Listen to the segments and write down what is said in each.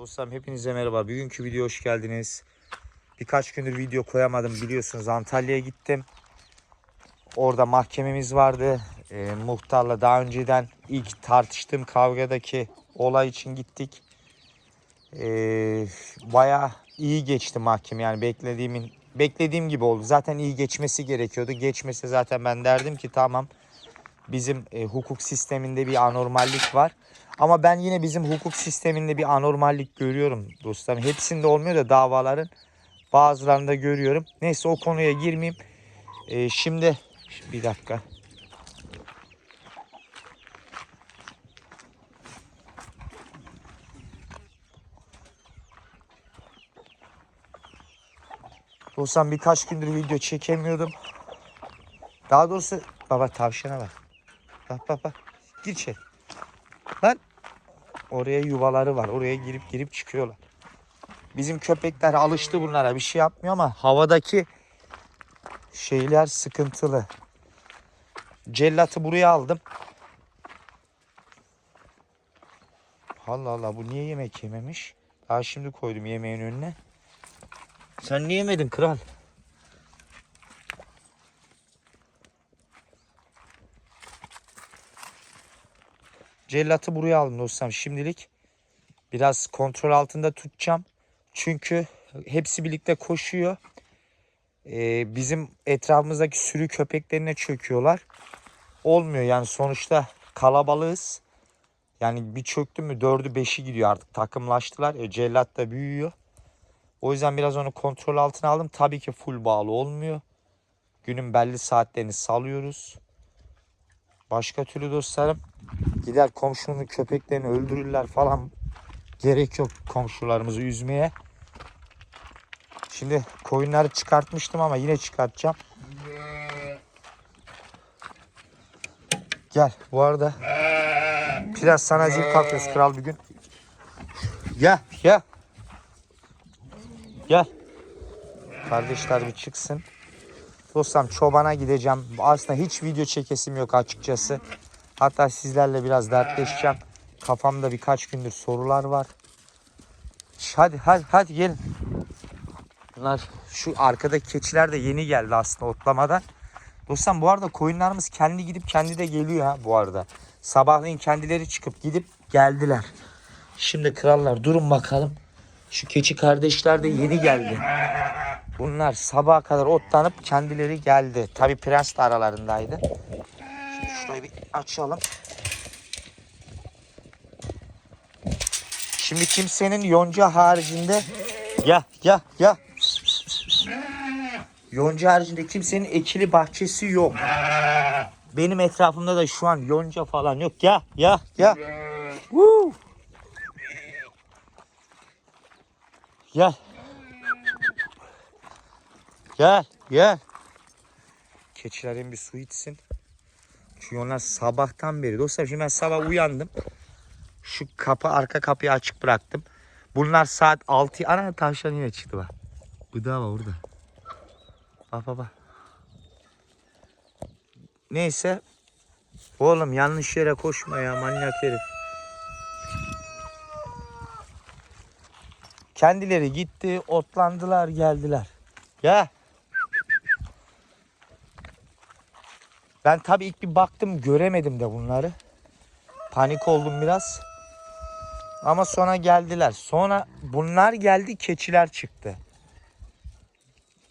Dostlarım hepinize merhaba. Bugünkü video hoş geldiniz. Birkaç gündür video koyamadım biliyorsunuz. Antalya'ya gittim. Orada mahkememiz vardı. Ee, muhtarla daha önceden ilk tartıştığım kavgadaki olay için gittik. Ee, bayağı iyi geçti mahkeme yani beklediğimin beklediğim gibi oldu. Zaten iyi geçmesi gerekiyordu. Geçmese zaten ben derdim ki tamam bizim e, hukuk sisteminde bir anormallik var. Ama ben yine bizim hukuk sisteminde bir anormallik görüyorum dostlarım. Hepsinde olmuyor da davaların bazılarında görüyorum. Neyse o konuya girmeyeyim. Ee, şimdi bir dakika. Dostlarım birkaç gündür video çekemiyordum. Daha doğrusu baba tavşana bak. Bak bak bak. Gir içeri. Lan. Oraya yuvaları var. Oraya girip girip çıkıyorlar. Bizim köpekler alıştı bunlara. Bir şey yapmıyor ama havadaki şeyler sıkıntılı. Cellatı buraya aldım. Allah Allah bu niye yemek yememiş? Daha şimdi koydum yemeğin önüne. Sen niye yemedin kral? Cellatı buraya aldım dostum şimdilik. Biraz kontrol altında tutacağım. Çünkü hepsi birlikte koşuyor. Ee, bizim etrafımızdaki sürü köpeklerine çöküyorlar. Olmuyor yani sonuçta kalabalığız. Yani bir çöktü mü dördü beşi gidiyor artık takımlaştılar. E, cellat da büyüyor. O yüzden biraz onu kontrol altına aldım. Tabii ki full bağlı olmuyor. Günün belli saatlerini salıyoruz. Başka türlü dostlarım gider komşunun köpeklerini öldürürler falan. Gerek yok komşularımızı üzmeye. Şimdi koyunları çıkartmıştım ama yine çıkartacağım. Gel bu arada biraz sana zil kalkıyoruz kral bir gün. Gel gel. Gel. Kardeşler bir çıksın. Dostlarım çobana gideceğim. Aslında hiç video çekesim yok açıkçası. Hatta sizlerle biraz dertleşeceğim. Kafamda birkaç gündür sorular var. Hadi hadi hadi gelin. Bunlar şu arkadaki keçiler de yeni geldi aslında otlamadan. Dostum bu arada koyunlarımız kendi gidip kendi de geliyor ha bu arada. Sabahleyin kendileri çıkıp gidip geldiler. Şimdi krallar durun bakalım. Şu keçi kardeşler de yeni geldi. Bunlar sabaha kadar otlanıp kendileri geldi. Tabi prens de aralarındaydı. Şurayı bir açalım. Şimdi kimsenin yonca haricinde ya ya ya yonca haricinde kimsenin ekili bahçesi yok. Benim etrafımda da şu an yonca falan yok. Ya ya ya. Woo. Gel. Gel gel. Keçilerin bir su içsin. Çünkü onlar sabahtan beri. Dostlar şimdi ben sabah uyandım. Şu kapı arka kapıyı açık bıraktım. Bunlar saat 6. Ana tavşan yine çıktı bak. Gıda var orada. Bak bak bak. Neyse. Oğlum yanlış yere koşma ya manyak herif. Kendileri gitti, otlandılar, geldiler. Ya. Ben tabii ilk bir baktım göremedim de bunları. Panik oldum biraz. Ama sonra geldiler. Sonra bunlar geldi keçiler çıktı.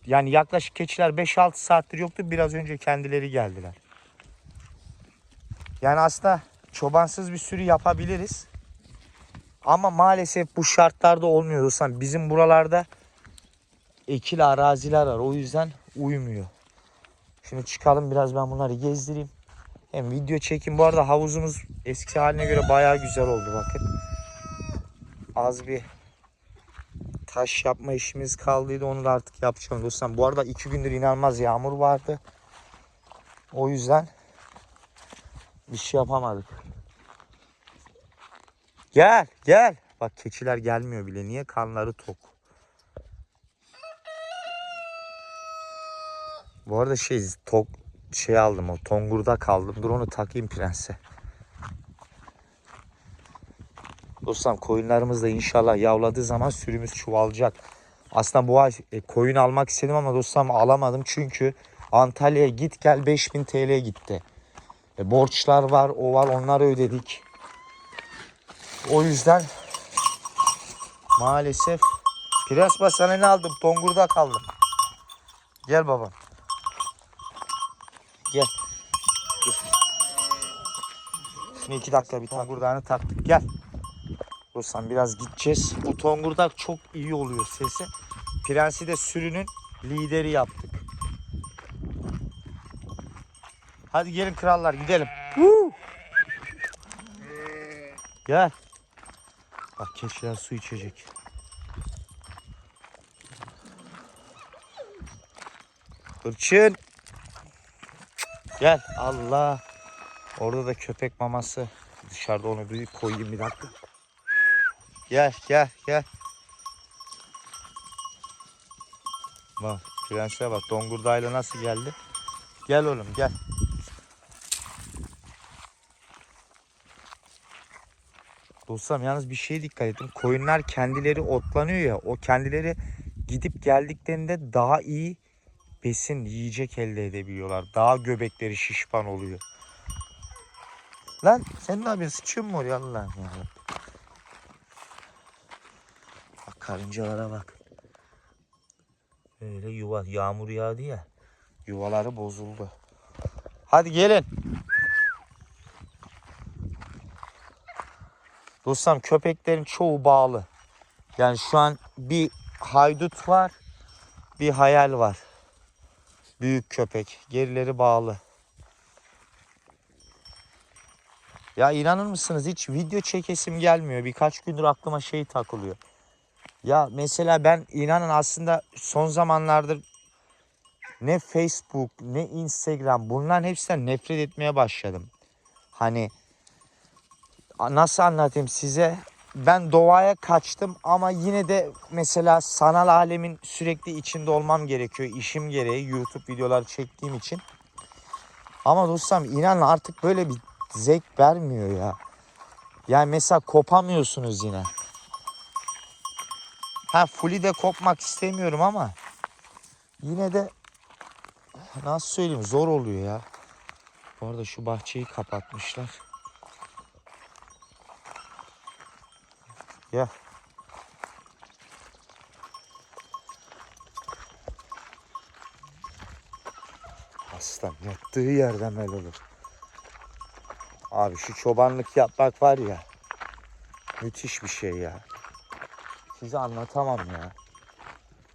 Yani yaklaşık keçiler 5-6 saattir yoktu. Biraz önce kendileri geldiler. Yani aslında çobansız bir sürü yapabiliriz. Ama maalesef bu şartlarda olmuyor. Bizim buralarda ekili araziler var. O yüzden uymuyor. Şimdi çıkalım biraz ben bunları gezdireyim. Hem video çekim. Bu arada havuzumuz eski haline göre bayağı güzel oldu bakın. Az bir taş yapma işimiz kaldıydı. Onu da artık yapacağım dostum. Bu arada iki gündür inanılmaz yağmur vardı. O yüzden bir şey yapamadık. Gel gel. Bak keçiler gelmiyor bile. Niye? Karnları tok. Bu arada şey tok şey aldım o tongurda kaldım. Dur onu takayım prense. Dostlarım koyunlarımız da inşallah yavladığı zaman sürümüz çoğalacak. Aslında bu ay e, koyun almak istedim ama dostlarım alamadım çünkü Antalya'ya git gel 5000 TL gitti. E, borçlar var, o var, onları ödedik. O yüzden maalesef Prens basana ne aldım? Tongurda kaldım. Gel babam. Gel. Dur. Şimdi iki dakika bir tongurdağını taktık. Gel. Dostum biraz gideceğiz. Bu tongurdak çok iyi oluyor sesi. Prensi de sürünün lideri yaptık. Hadi gelin krallar gidelim. Woo! Gel. Bak keçiler su içecek. Hırçın. Gel. Allah. Orada da köpek maması. Dışarıda onu bir koyayım bir dakika. Gel gel gel. Bak prense bak dongurdayla nasıl geldi. Gel oğlum gel. Dostum yalnız bir şeye dikkat edin. Koyunlar kendileri otlanıyor ya. O kendileri gidip geldiklerinde daha iyi besin, yiyecek elde edebiliyorlar. Daha göbekleri şişman oluyor. Lan sen ne yapıyorsun? Sıçıyor mu oraya Allah'ım ya? Bak karıncalara bak. Öyle yuva, yağmur yağdı ya. Yuvaları bozuldu. Hadi gelin. Dostum köpeklerin çoğu bağlı. Yani şu an bir haydut var, bir hayal var. Büyük köpek. Gerileri bağlı. Ya inanır mısınız hiç video çekesim gelmiyor. Birkaç gündür aklıma şey takılıyor. Ya mesela ben inanın aslında son zamanlardır ne Facebook ne Instagram bunların hepsinden nefret etmeye başladım. Hani nasıl anlatayım size? Ben doğaya kaçtım ama yine de mesela sanal alemin sürekli içinde olmam gerekiyor. işim gereği YouTube videoları çektiğim için. Ama dostum inanın artık böyle bir zevk vermiyor ya. Yani mesela kopamıyorsunuz yine. Ha fully de kopmak istemiyorum ama yine de nasıl söyleyeyim zor oluyor ya. Bu arada şu bahçeyi kapatmışlar. Ya. Aslan yattığı yerden el olur. Abi şu çobanlık yapmak var ya. Müthiş bir şey ya. Size anlatamam ya.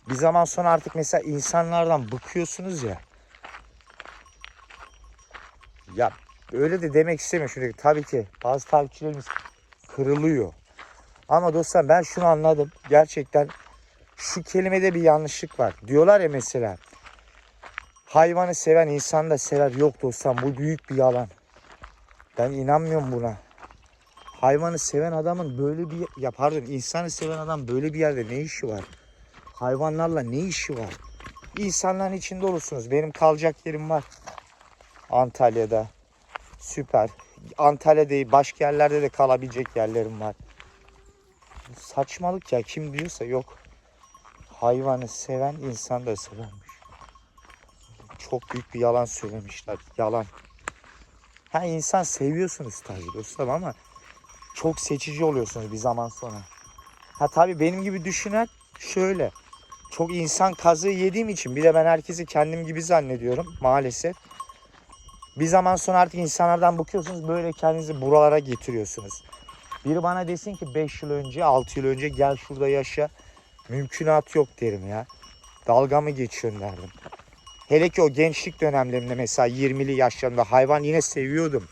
Bir zaman sonra artık mesela insanlardan bıkıyorsunuz ya. Ya öyle de demek istemiyorum. Şimdi tabii ki bazı takipçilerimiz kırılıyor. Ama dostlar ben şunu anladım. Gerçekten şu kelimede bir yanlışlık var. Diyorlar ya mesela hayvanı seven insan da sever. Yok dostlar bu büyük bir yalan. Ben inanmıyorum buna. Hayvanı seven adamın böyle bir ya pardon insanı seven adam böyle bir yerde ne işi var? Hayvanlarla ne işi var? İnsanların içinde olursunuz. Benim kalacak yerim var. Antalya'da. Süper. Antalya değil başka yerlerde de kalabilecek yerlerim var. Saçmalık ya kim diyorsa yok. Hayvanı seven insan da severmiş. Çok büyük bir yalan söylemişler. Yalan. Ha insan seviyorsunuz tabii dostum ama çok seçici oluyorsunuz bir zaman sonra. Ha tabii benim gibi düşünen şöyle. Çok insan kazığı yediğim için bir de ben herkesi kendim gibi zannediyorum maalesef. Bir zaman sonra artık insanlardan bıkıyorsunuz böyle kendinizi buralara getiriyorsunuz. Biri bana desin ki 5 yıl önce 6 yıl önce gel şurada yaşa. Mümkünat yok derim ya. Dalga mı geçiyorsun derdim. Hele ki o gençlik dönemlerinde mesela 20'li yaşlarında hayvan yine seviyordum.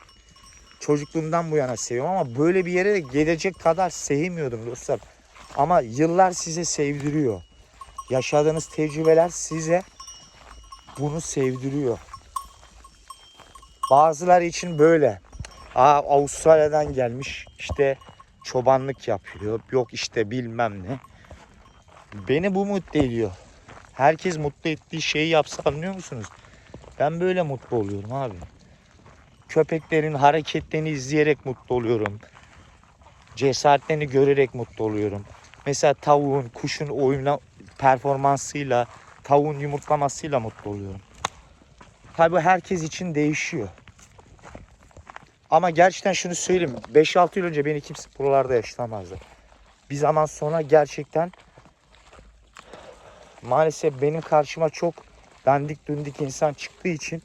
Çocukluğumdan bu yana seviyorum ama böyle bir yere de gelecek kadar sevmiyordum dostlar. Ama yıllar size sevdiriyor. Yaşadığınız tecrübeler size bunu sevdiriyor. Bazıları için böyle. Aa, Avustralya'dan gelmiş işte çobanlık yapıyor. Yok işte bilmem ne. Beni bu mutlu ediyor. Herkes mutlu ettiği şeyi yapsa anlıyor musunuz? Ben böyle mutlu oluyorum abi. Köpeklerin hareketlerini izleyerek mutlu oluyorum. cesaretlerini görerek mutlu oluyorum. Mesela tavuğun, kuşun oyuna performansıyla, tavuğun yumurtlamasıyla mutlu oluyorum. Tabii bu herkes için değişiyor. Ama gerçekten şunu söyleyeyim. 5-6 yıl önce beni kimse buralarda yaşatamazdı. Bir zaman sonra gerçekten maalesef benim karşıma çok dandik dundik insan çıktığı için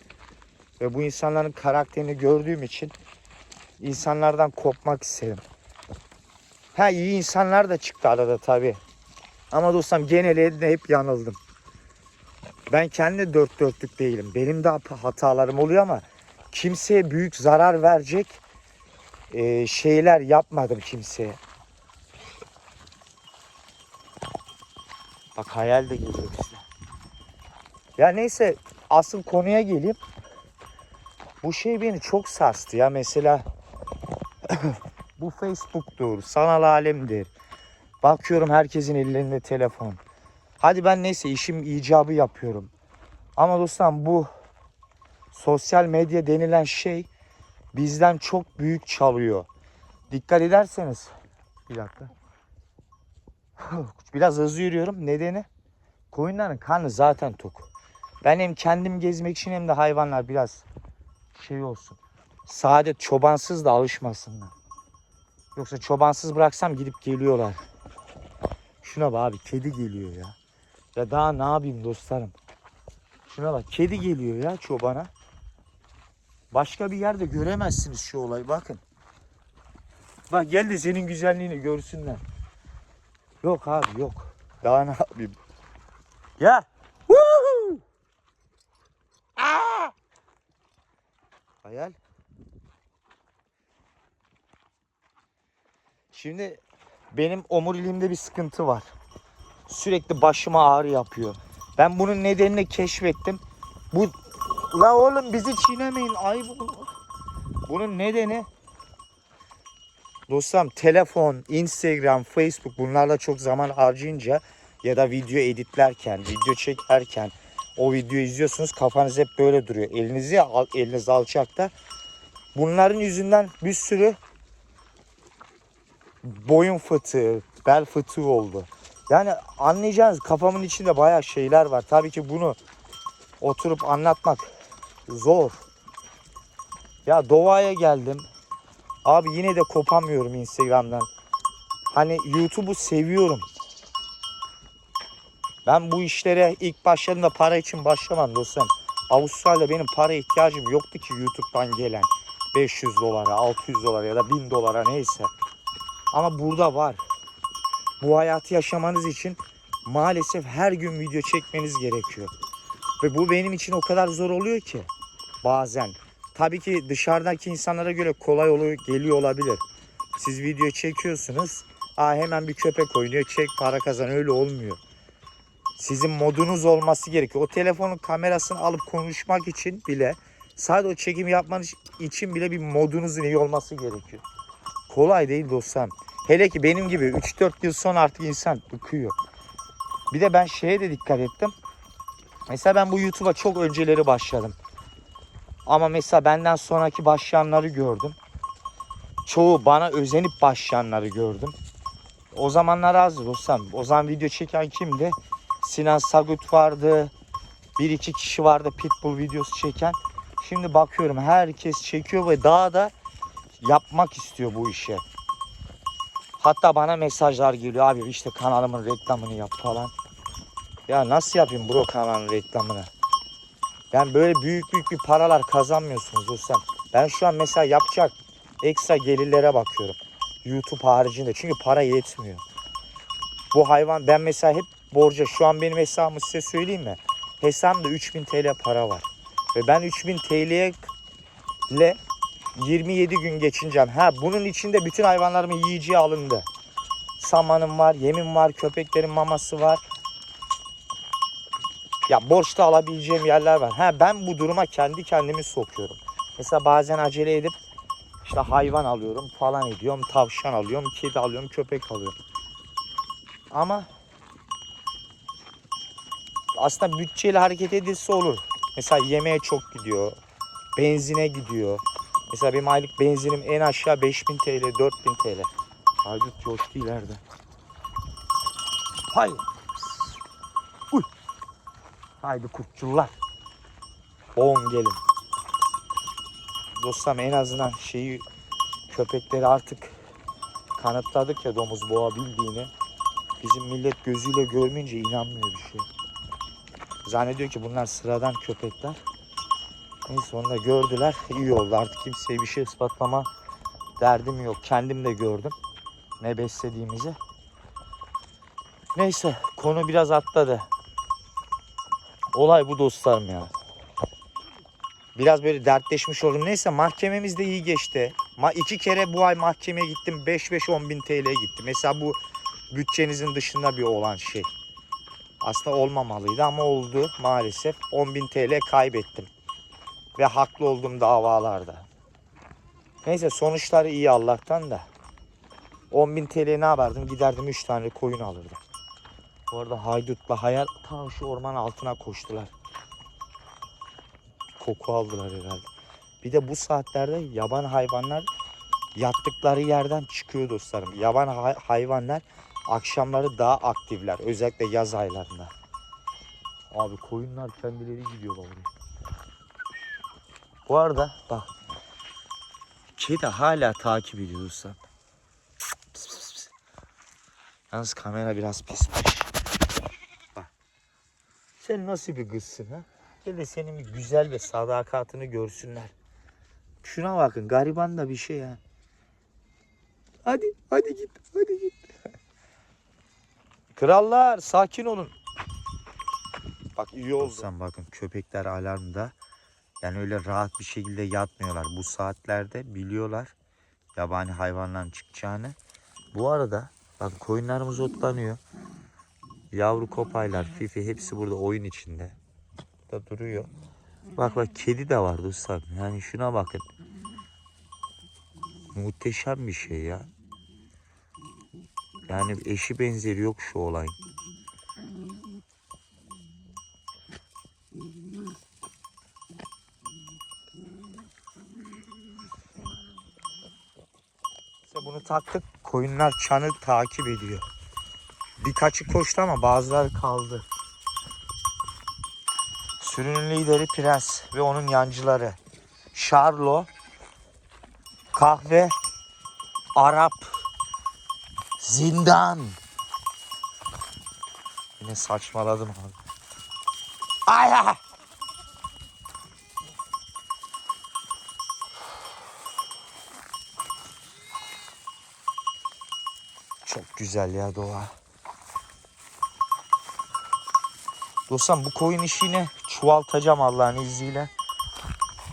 ve bu insanların karakterini gördüğüm için insanlardan kopmak istedim. Ha iyi insanlar da çıktı arada tabi. Ama dostum geneli de hep yanıldım. Ben kendi dört dörtlük değilim. Benim de hatalarım oluyor ama kimseye büyük zarar verecek e, şeyler yapmadım kimseye. Bak hayal de geliyor bize. Ya neyse asıl konuya geleyim. Bu şey beni çok sarstı ya mesela bu Facebook'tur, sanal alemdir. Bakıyorum herkesin ellerinde telefon. Hadi ben neyse işim icabı yapıyorum. Ama dostum bu sosyal medya denilen şey bizden çok büyük çalıyor. Dikkat ederseniz bir dakika. Biraz hızlı yürüyorum. Nedeni? Koyunların karnı zaten tok. Ben hem kendim gezmek için hem de hayvanlar biraz şey olsun. Saadet çobansız da alışmasınlar. Yoksa çobansız bıraksam gidip geliyorlar. Şuna bak abi kedi geliyor ya. Ya daha ne yapayım dostlarım. Şuna bak kedi geliyor ya çobana. Başka bir yerde göremezsiniz şu olayı bakın. Bak gel de senin güzelliğini görsünler. Yok abi yok. Daha ne yapayım? Aa! Hayal. Şimdi benim omuriliğimde bir sıkıntı var. Sürekli başıma ağrı yapıyor. Ben bunun nedenini keşfettim. Bu la oğlum bizi çiğnemeyin ayıp olur. Bunun nedeni dostum telefon, Instagram, Facebook bunlarla çok zaman harcayınca ya da video editlerken, video çekerken o videoyu izliyorsunuz kafanız hep böyle duruyor. Elinizi eliniz alçakta. Bunların yüzünden bir sürü boyun fıtığı, bel fıtığı oldu. Yani anlayacağınız kafamın içinde bayağı şeyler var. Tabii ki bunu oturup anlatmak zor. Ya doğaya geldim. Abi yine de kopamıyorum Instagram'dan. Hani YouTube'u seviyorum. Ben bu işlere ilk başladığımda para için başlamam dostum. Avustralya benim para ihtiyacım yoktu ki YouTube'dan gelen. 500 dolara, 600 dolara ya da 1000 dolara neyse. Ama burada var. Bu hayatı yaşamanız için maalesef her gün video çekmeniz gerekiyor. Ve bu benim için o kadar zor oluyor ki bazen. Tabii ki dışarıdaki insanlara göre kolay oluyor, geliyor olabilir. Siz video çekiyorsunuz. Aa hemen bir köpek oynuyor, çek para kazan öyle olmuyor. Sizin modunuz olması gerekiyor. O telefonun kamerasını alıp konuşmak için bile sadece o çekim yapmanız için bile bir modunuzun iyi olması gerekiyor. Kolay değil dostum. Hele ki benim gibi 3-4 yıl sonra artık insan bıkıyor. Bir de ben şeye de dikkat ettim. Mesela ben bu YouTube'a çok önceleri başladım. Ama mesela benden sonraki başlayanları gördüm. Çoğu bana özenip başlayanları gördüm. O zamanlar azdı dostum. O zaman video çeken kimdi? Sinan Sagut vardı. Bir iki kişi vardı Pitbull videosu çeken. Şimdi bakıyorum herkes çekiyor ve daha da yapmak istiyor bu işi. Hatta bana mesajlar geliyor abi işte kanalımın reklamını yap falan. Ya nasıl yapayım bro kanalın reklamını? Yani böyle büyük büyük bir paralar kazanmıyorsunuz dostum. Ben şu an mesela yapacak ekstra gelirlere bakıyorum. YouTube haricinde çünkü para yetmiyor. Bu hayvan ben mesela hep borca şu an benim hesabımı size söyleyeyim mi? Hesabımda 3000 TL para var. Ve ben 3000 TL'ye ile 27 gün geçineceğim. Ha bunun içinde bütün hayvanlarımın yiyeceği alındı. Samanım var, yemim var, köpeklerin maması var. Ya borçta alabileceğim yerler var. Ha ben bu duruma kendi kendimi sokuyorum. Mesela bazen acele edip işte hayvan alıyorum falan ediyorum. Tavşan alıyorum, kedi alıyorum, köpek alıyorum. Ama aslında bütçeyle hareket edilse olur. Mesela yemeğe çok gidiyor. Benzine gidiyor. Mesela benim aylık benzinim en aşağı 5000 TL, 4000 TL. Haydut coştu ileride. Hay. Haydi kurtçullar. On gelin. Dostum en azından şeyi köpekleri artık kanıtladık ya domuz boğa bildiğini. Bizim millet gözüyle görmeyince inanmıyor bir şey. Zannediyor ki bunlar sıradan köpekler. Neyse onu da gördüler. iyi oldu. Artık kimseye bir şey ispatlama derdim yok. Kendim de gördüm. Ne beslediğimizi. Neyse konu biraz atladı. Olay bu dostlarım ya. Biraz böyle dertleşmiş oldum. Neyse mahkememiz de iyi geçti. Ma iki kere bu ay mahkemeye gittim. 5-5-10 bin TL'ye gitti. Mesela bu bütçenizin dışında bir olan şey. Aslında olmamalıydı ama oldu maalesef. 10 bin TL kaybettim. Ve haklı olduğum davalarda. Neyse sonuçları iyi Allah'tan da. 10 bin TL ne yapardım? Giderdim 3 tane koyun alırdım. Bu arada haydutla hayal ta şu orman altına koştular. Koku aldılar herhalde. Bir de bu saatlerde yaban hayvanlar yattıkları yerden çıkıyor dostlarım. Yaban hay- hayvanlar akşamları daha aktifler. Özellikle yaz aylarında. Abi koyunlar kendileri gidiyor oraya. Bu arada bak. Kedi hala takip ediyor dostlar. Pıs pıs pıs. Yalnız kamera biraz pismiş. Sen nasıl bir kızsın ha? Gel de senin bir güzel ve sadakatini görsünler. Şuna bakın gariban da bir şey ha. Hadi hadi git hadi git. Krallar sakin olun. Bak iyi oldu. Sen bakın köpekler alarmda. Yani öyle rahat bir şekilde yatmıyorlar. Bu saatlerde biliyorlar yabani hayvanların çıkacağını. Bu arada bak koyunlarımız otlanıyor. Yavru kopaylar, fifi hepsi burada oyun içinde. Da duruyor. Bak bak kedi de var dostlar. Yani şuna bakın. Muhteşem bir şey ya. Yani eşi benzeri yok şu olayın. İşte bunu taktık. Koyunlar çanı takip ediyor. Birkaçı koştu ama bazıları kaldı. Sürünün lideri Prens ve onun yancıları. Charlo, kahve, Arap, zindan. Yine saçmaladım abi. Ay ay. Çok güzel ya doğa. Dostum bu koyun işini çoğaltacağım Allah'ın izniyle.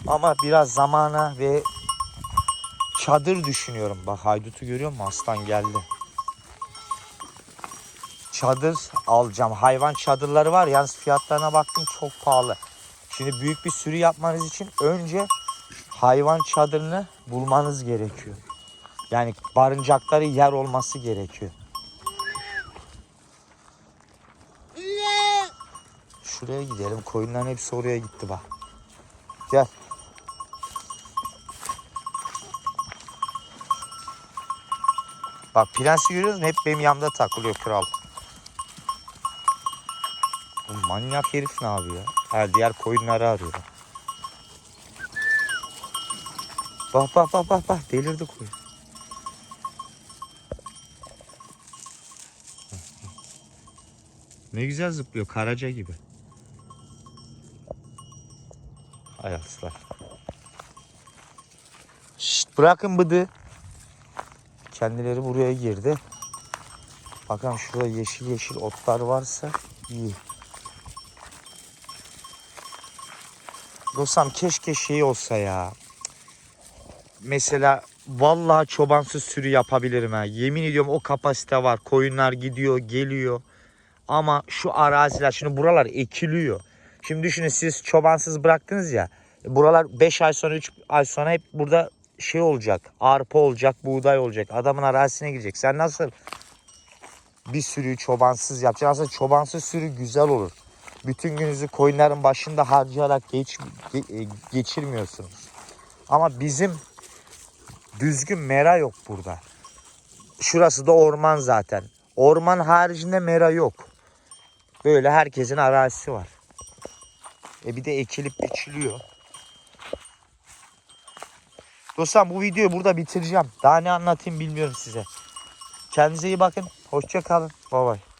Ama biraz zamana ve çadır düşünüyorum. Bak haydutu görüyor musun? Aslan geldi. Çadır alacağım. Hayvan çadırları var. Yalnız fiyatlarına baktım çok pahalı. Şimdi büyük bir sürü yapmanız için önce hayvan çadırını bulmanız gerekiyor. Yani barınacakları yer olması gerekiyor. Şuraya gidelim. Koyunların hepsi oraya gitti bak. Gel. Bak prensi görüyorsun hep benim yanımda takılıyor kral. Bu manyak herif ne yapıyor? Ha diğer koyunları arıyor. Bak bak bak bak bak delirdi koyun. Ne güzel zıplıyor karaca gibi. Ay aslan. Şşt bırakın bıdı. Kendileri buraya girdi. Bakın şurada yeşil yeşil otlar varsa iyi. Dostum keşke şey olsa ya. Mesela vallahi çobansız sürü yapabilirim ha. Yemin ediyorum o kapasite var. Koyunlar gidiyor, geliyor. Ama şu araziler, şimdi buralar ekiliyor. Şimdi düşünün siz çobansız bıraktınız ya. Buralar 5 ay sonra 3 ay sonra hep burada şey olacak. Arpa olacak, buğday olacak. Adamın arazisine girecek. Sen nasıl bir sürüyü çobansız yapacaksın? Aslında çobansız sürü güzel olur. Bütün gününüzü koyunların başında harcayarak geç, ge- e, geçirmiyorsunuz. Ama bizim düzgün mera yok burada. Şurası da orman zaten. Orman haricinde mera yok. Böyle herkesin arazisi var. E bir de ekilip biçiliyor. Dostlar bu videoyu burada bitireceğim. Daha ne anlatayım bilmiyorum size. Kendinize iyi bakın. Hoşça kalın. Bay bay.